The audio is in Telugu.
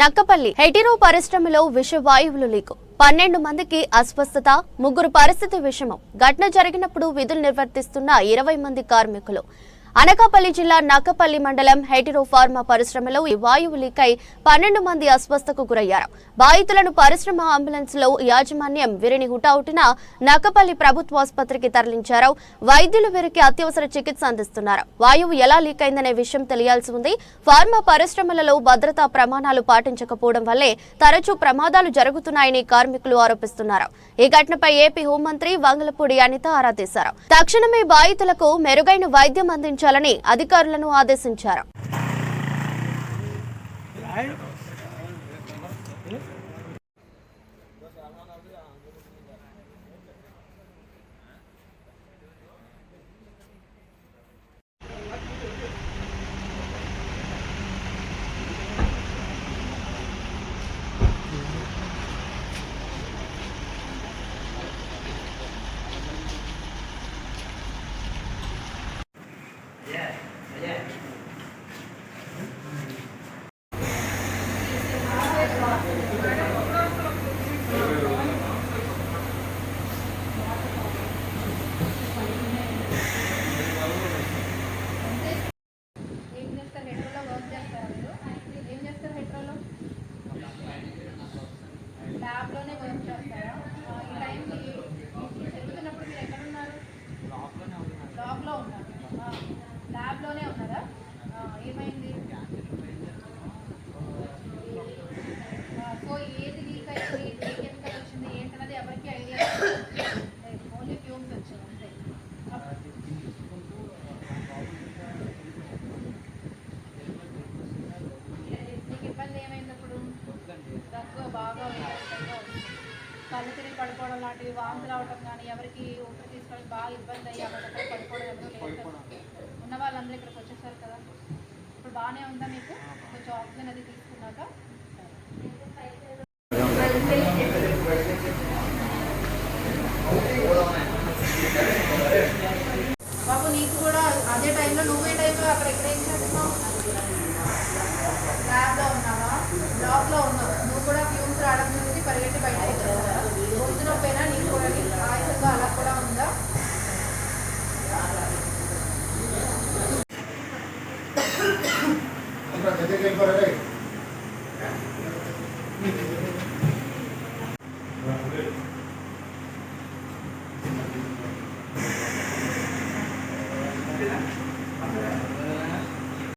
నక్కపల్లి హెటిరో పరిశ్రమలో విషవాయువులు లీకు. పన్నెండు మందికి అస్వస్థత ముగ్గురు పరిస్థితి విషమం. ఘటన జరిగినప్పుడు విధులు నిర్వర్తిస్తున్న ఇరవై మంది కార్మికులు. అనకాపల్లి జిల్లా నక్కపల్లి మండలం హెటిరో ఫార్మా పరిశ్రమలో ఈ వాయువు లీకై పన్నెండు మంది అస్వస్థకు గురయ్యారు. బాధితులను పరిశ్రమ అంబులెన్స్లో యాజమాన్యం వీరిని హుటాహుటిన నక్కపల్లి ప్రభుత్వ ఆసుపత్రికి తరలించారు. వైద్యులు వీరికి అత్యవసర చికిత్స అందిస్తున్నారు. వాయువు ఎలా లీక్ అయిందనే విషయం తెలియాల్సి ఉంది. ఫార్మా పరిశ్రమలలో భద్రతా ప్రమాణాలు పాటించకపోవడం వల్లే తరచూ ప్రమాదాలు జరుగుతున్నాయని కార్మికులు ఆరోపిస్తున్నారు. ఈ ఘటనపై ఏపీ హోంమంత్రి వంగలపూడి అనిత ఆరా తీశారు. తక్షణమే బాధితులకు మెరుగైన వైద్యం అందించాలని అధికారులను ఆదేశించారు. ల్యాబ్లోనే ఉన్నారా? ఏమైంది? కళ్ళు తిరిగి పడిపోవడం లాంటివి వాంతులు రావడం కానీ ఎవరికి ఊపిరి తీసుకోవడం బాగా ఇబ్బంది అయ్యి అక్కడ పడిపోవడం ఎవరు లేదు ఉన్న వాళ్ళందరూ ఇక్కడికి వచ్చేసారు కదా. ఇప్పుడు బాగానే ఉందా మీకు? కొంచెం ఆక్సిజన్ అది తీసుకున్నాక? బాబు నీకు కూడా అదే టైంలో నువ్వే టైంలో అక్కడ ఎక్కడ ఏం చేస్తున్నావు? ల్యాబ్లో ఉన్నావా? బ్లాక్లో ఉన్నావా? করার